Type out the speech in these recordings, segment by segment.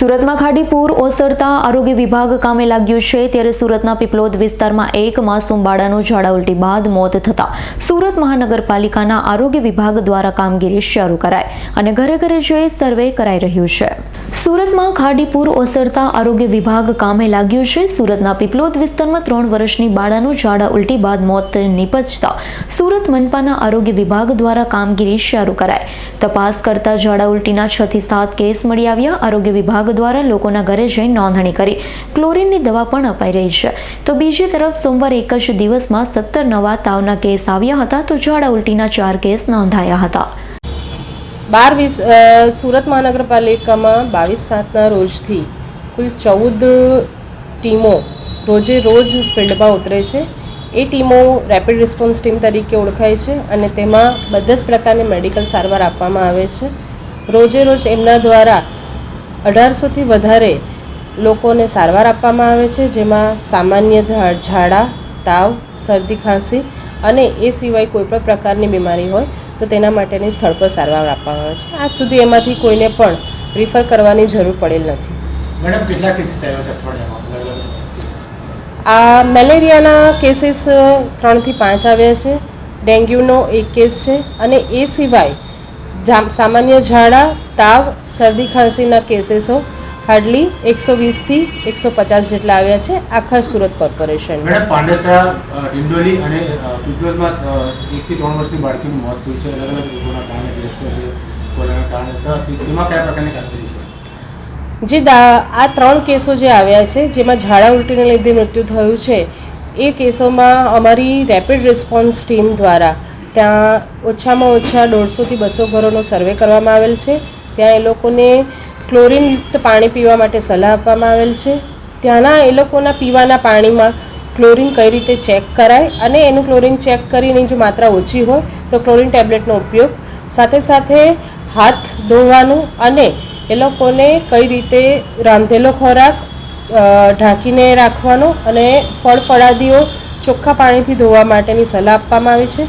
સુરતમાં ખાડીપુર ઓસરતા આરોગ્ય વિભાગ કામે લાગ્યું છે. ત્યારે સુરતના પીપલોદ વિસ્તારમાં એક માસૂમ બાળાનું ઝાડા ઉલટી બાદ મોત થતા સુરત મહાનગરપાલિકાના આરોગ્ય વિભાગ દ્વારા કામગીરી શરૂ કરાઈ અને ઘરે ઘરે જઈ સર્વે કરાઈ રહ્યું છે. સુરતમાં ખાડીપુર ઓસરતા આરોગ્ય વિભાગ કામે લાગ્યું છે. સુરતના પીપલોદ વિસ્તારમાં ત્રણ વર્ષની બાળાનું ઝાડા ઉલટી બાદ મોત નિપજતા સુરત મનપાના આરોગ્ય વિભાગ દ્વારા કામગીરી શરૂ કરાઈ. તપાસ કરતા ઝાડા ઉલટીના છ થી સાત કેસ મળી આવ્યા. આરોગ્ય વિભાગ દ્વારા લોકોના ઘરે જઈ નોંધણી કરી. ક્લોરીનની દવા પણ અપાઈ રહી છે. તો બીજી તરફ સોમવાર એક જ દિવસમાં સત્તર નવા તાવના કેસ આવ્યા હતા. તો ઝાડા ઉલટીના ચાર કેસ નોંધાયા હતા. બાર વીસ સુરત મહાનગરપાલિકામાં બાવીસ સાતના રોજથી કુલ ચૌદ ટીમો રોજે રોજ ફિલ્ડમાં ઉતરે છે. એ ટીમો રેપિડ રિસ્પોન્સ ટીમ તરીકે ઓળખાય છે અને તેમાં બધા જ પ્રકારની મેડિકલ સારવાર આપવામાં આવે છે. રોજે રોજ એમના દ્વારા અઢારસોથી વધારે લોકોને સારવાર આપવામાં આવે છે જેમાં સામાન્ય ઝાડા તાવ શરદી ખાંસી અને એ સિવાય કોઈ પણ પ્રકારની બીમારી હોય તો તેના માટેની સ્થળ પર સારવાર આપવામાં આવે છે. આજ સુધી એમાંથી કોઈને પણ રિફર કરવાની જરૂર પડેલ નથી. મેડમ કેટલા કેસીસ આવ્યા છે અઠવાડિયામાં? અલગ અલગ cases? આ મેલેરિયાના કેસીસ ત્રણથી પાંચ આવ્યા છે. ડેન્ગ્યુનો એક કેસ છે અને એ સિવાય જામ- સામાન્ય ઝાડા તાવ શરદી ખાંસીના કેસીસો હાર્ડલી એકસો વીસથી એકસો પચાસ જેટલા આવ્યા છે આખા સુરત કોર્પોરેશન પાંડેસરા ડિંડોલી અને અ, એકથી ત્રણ વર્ષની બાળકીનું મોત થયું છે. અલગ અલગ રોગોના કારણે ગ્રસ્તો છે કોરોનાના કારણે. તો કયા પ્રકારની કામગીરી છે? જે દા આ ત્રણ કેસો જે આવ્યા છે જેમાં ઝાડા ઉલટીને લીધે મૃત્યુ થયું છે એ કેસોમાં અમારી રેપિડ રિસ્પોન્સ ટીમ દ્વારા ત્યાં ઓછામાં ઓછા દોઢસોથી બસો ઘરોનો સર્વે કરવામાં આવેલ છે. ત્યાં એ લોકોને ક્લોરિનયુક્ત પાણી પીવા માટે સલાહ આપવામાં આવેલ છે. ત્યાંના એ લોકોના પીવાના પાણીમાં ક્લોરિન કઈ રીતે ચેક કરાય અને એનું ક્લોરિન ચેક કરીને જો માત્રા ઓછી હોય તો ક્લોરિન ટેબ્લેટનો ઉપયોગ. સાથે સાથે હાથ ધોવાનું અને એ લોકોને કઈ રીતે રાંધેલો ખોરાક ઢાંકીને રાખવાનો અને ફળ ફળાદીઓ ચોખ્ખા પાણીથી ધોવા માટેની સલાહ આપવામાં આવી છે.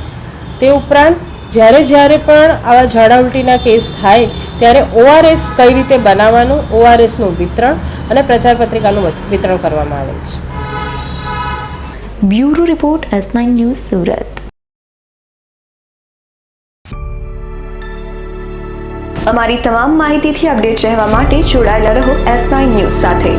તે ઉપરાંત જ્યારે જ્યારે પણ આવા ઝાડા ઉલટીના કેસ થાય ત્યારે ઓઆરએસ કઈ રીતે બનાવવાનું ઓઆરએસનું વિતરણ અને પ્રચાર પત્રિકાનું વિતરણ કરવામાં આવેલ છે. Bureau report S nine news Surat. અમારી તમામ માહિતીથી અપડેટ રહેવા માટે જોડાયેલા રહો એસ નાઇન ન્યૂઝ સાથે.